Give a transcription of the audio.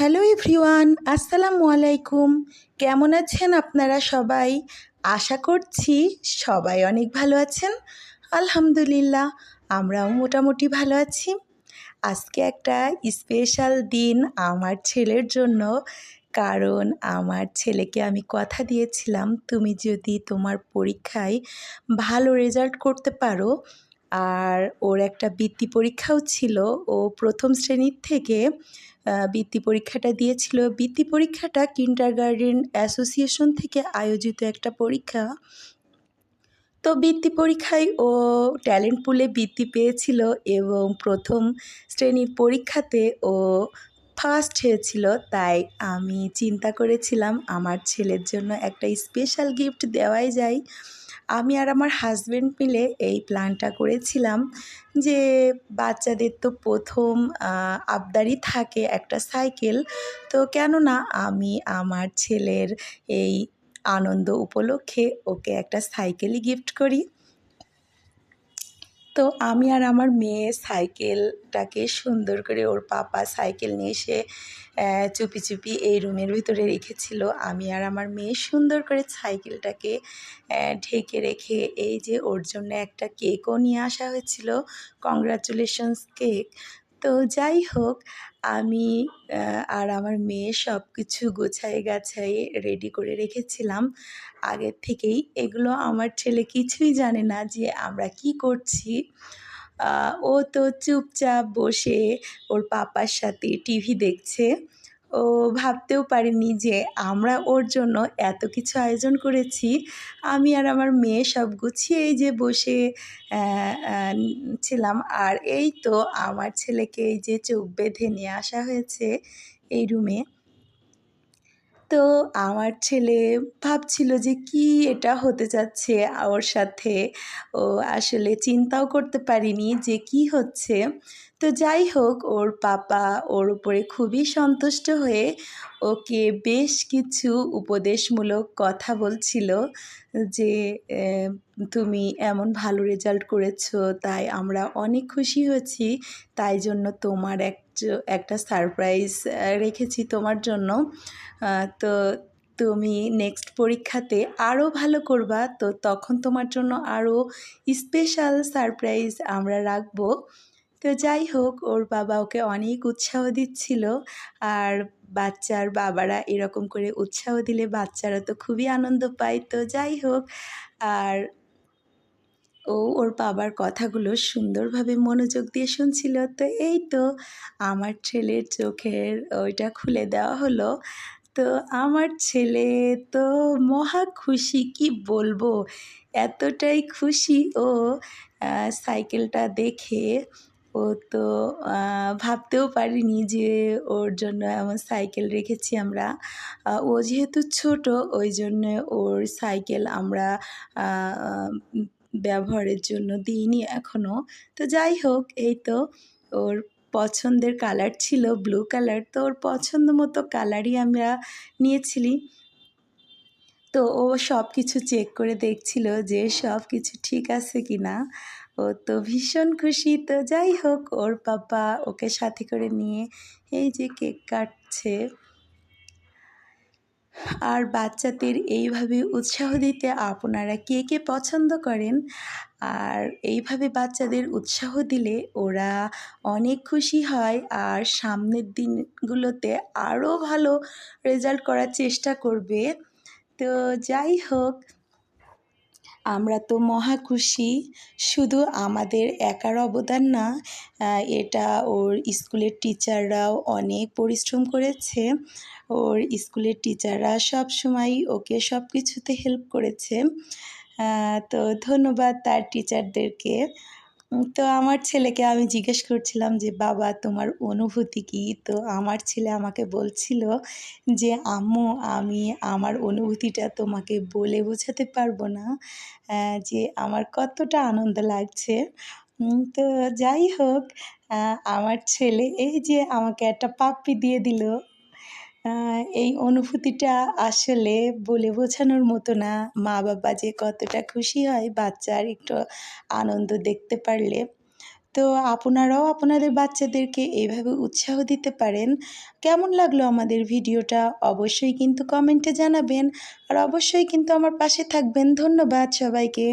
Hello everyone, আসসালামু আলাইকুম। কেমন আছেন আপনারা সবাই? আশা করছি সবাই অনেক ভালো আছেন। আলহামদুলিল্লাহ, আমরাও মোটামুটি ভালো আছি। আজকে একটা স্পেশাল দিন আমার ছেলের জন্য, কারণ আমার ছেলেকে আমি কথা দিয়েছিলাম, তুমি যদি তোমার পরীক্ষায় ভালো রেজাল্ট করতে পারো আর ওর একটা বৃত্তি পরীক্ষাও ছিল। ও প্রথম শ্রেণির থেকে বৃত্তি পরীক্ষাটা দিয়েছিল। বৃত্তি পরীক্ষাটা কিন্টার গার্ডেন অ্যাসোসিয়েশন থেকে আয়োজিত একটা পরীক্ষা। তো বৃত্তি পরীক্ষায় ও ট্যালেন্ট পুলে বৃত্তি পেয়েছিল এবং প্রথম শ্রেণির পরীক্ষাতে ও ফার্স্ট হয়েছিল। তাই আমি চিন্তা করেছিলাম, আমার ছেলের জন্য একটা স্পেশাল গিফট দেওয়াই যায়। আমি আর আমার হাজব্যান্ড মিলে এই প্ল্যানটা করেছিলাম যে বাচ্চাদের তো প্রথম আবদারই থাকে একটা সাইকেল তো কেননা আমি আমার ছেলের এই আনন্দ উপলক্ষে ওকে একটা সাইকেলই গিফট করি। তো আমি আর আমার মেয়ে সাইকেলটাকে সুন্দর করে ওর পাপা সাইকেল নিয়ে এসে চুপি চুপি এই রুমের ভিতরে রেখেছিল। আমি আর আমার মেয়ে সুন্দর করে সাইকেলটাকে ঢেকে রেখে এই যে ওর জন্য একটা কেকও নিয়ে আসা হয়েছিল। কংগ্রাচুলেশনস কেক তো যাই হোক আমি আর আমার মেয়ে সব কিছু গোছাই গাছাই রেডি করে রেখেছিলাম। আগের থেকেই এগুলো আমার ছেলে কিছুই জানে না যে আমরা কি করছি। ও তো চুপচাপ বসে ওর পাপার সাথে টিভি দেখছে। ও ভাবতেও পারিনি যে আমরা ওর জন্য এত কিছু আয়োজন করেছি। আমি আর আমার মেয়ে সব গুছিয়ে এই যে বসে ছিলাম। আর এই তো আমার ছেলেকে এই যে চোখ বেঁধে নিয়ে আসা হয়েছে এই রুমে তো আমার ছেলে ভাবছিল যে কি এটা হতে যাচ্ছে ওর সাথে। ও আসলে চিন্তাও করতে পারিনি যে কি হচ্ছে। তো যাই হোক, ওর পাপা ওর উপরে খুবই সন্তুষ্ট হয়ে ওকে বেশ কিছু উপদেশমূলক কথা বলছিল যে তুমি এমন ভালো রেজাল্ট করেছ, তাই আমরা অনেক খুশি হয়েছি, তাই জন্য তোমার এক, একটা সারপ্রাইজ রেখেছি তোমার জন্য। তো তুমি নেক্সট পরীক্ষাতে আরও ভালো করবা, তো তখন তোমার জন্য আরও স্পেশাল সারপ্রাইজ আমরা রাখব। তো যাই হোক, ওর বাবা ওকে অনেক উৎসাহ দিচ্ছিল আর বাচ্চার বাবারা এরকম করে উৎসাহ দিলে বাচ্চারা তো খুবই আনন্দ পায়। তো যাই হোক, আর ও, ওর বাবার কথাগুলো সুন্দরভাবে মনোযোগ দিয়ে শুনছিল। তো এই তো আমার ছেলের চোখের ওইটা খুলে দেওয়া হলো। তো আমার ছেলে তো মহা খুশি, কি বলব? এতটাই খুশি। ও সাইকেলটা দেখে ও তো ভাবতেও পারিনি যে ওর জন্য এমন সাইকেল রেখেছি আমরা। ও যেহেতু ছোট, ওই জন্য ওর সাইকেল আমরা ব্যবহারের জন্য দিইনি এখনও তো যাই হোক, এই তো ওর পছন্দের কালার ছিল ব্লু কালার তো ওর পছন্দ মতো কালারই আমরা নিয়েছিলি। তো ও সব কিছু চেক করে দেখছিল যে সব কিছু ঠিক আছে কি না ও তো ভীষণ খুশি। তো যাই হোক, ওর পাপা ওকে সাথে করে নিয়ে এই যে কেক কাটছে। আর বাচ্চাদের এইভাবে উৎসাহ দিতে আপনারা কে কে পছন্দ করেন? আর এইভাবে বাচ্চাদের উৎসাহ দিলে ওরা অনেক খুশি হয়। আর সামনের দিনগুলোতে আরও ভালো রেজাল্ট করার চেষ্টা করবে। তো যাই হোক, আমরা তো মহা খুশি। শুধু আমাদের একার অবদান না এটা ওর স্কুলের টিচাররাও অনেক পরিশ্রম করেছে। ওর স্কুলের টিচাররা সব সময় ওকে সব কিছুতে হেল্প করেছে। তো ধন্যবাদ তার টিচারদেরকে। তো আমার ছেলেকে আমি জিজ্ঞেস করছিলাম যে, বাবা, তোমার অনুভূতি কী? তো আমার ছেলে আমাকে বলছিল যে, আম্মু, আমি আমার অনুভূতিটা তোমাকে বলে বোঝাতে পারব না যে আমার কতটা আনন্দ লাগছে। তো যাই হোক আমার ছেলে এই যে আমাকে একটা পাপ্পি দিয়ে দিল এই অনুভূতিটা আসলে বলে বোঝানোর মতো না। মা বাবা যে কতটা খুশি হয় বাচ্চার একটু আনন্দ দেখতে পারলে। তো আপনারাও আপনাদের বাচ্চাদেরকে এইভাবে উৎসাহ দিতে পারেন। কেমন লাগল আমাদের ভিডিওটা? অবশ্যই কিন্তু কমেন্টে জানাবেন। আর অবশ্যই কিন্তু আমার পাশে থাকবেন। ধন্যবাদ সবাইকে।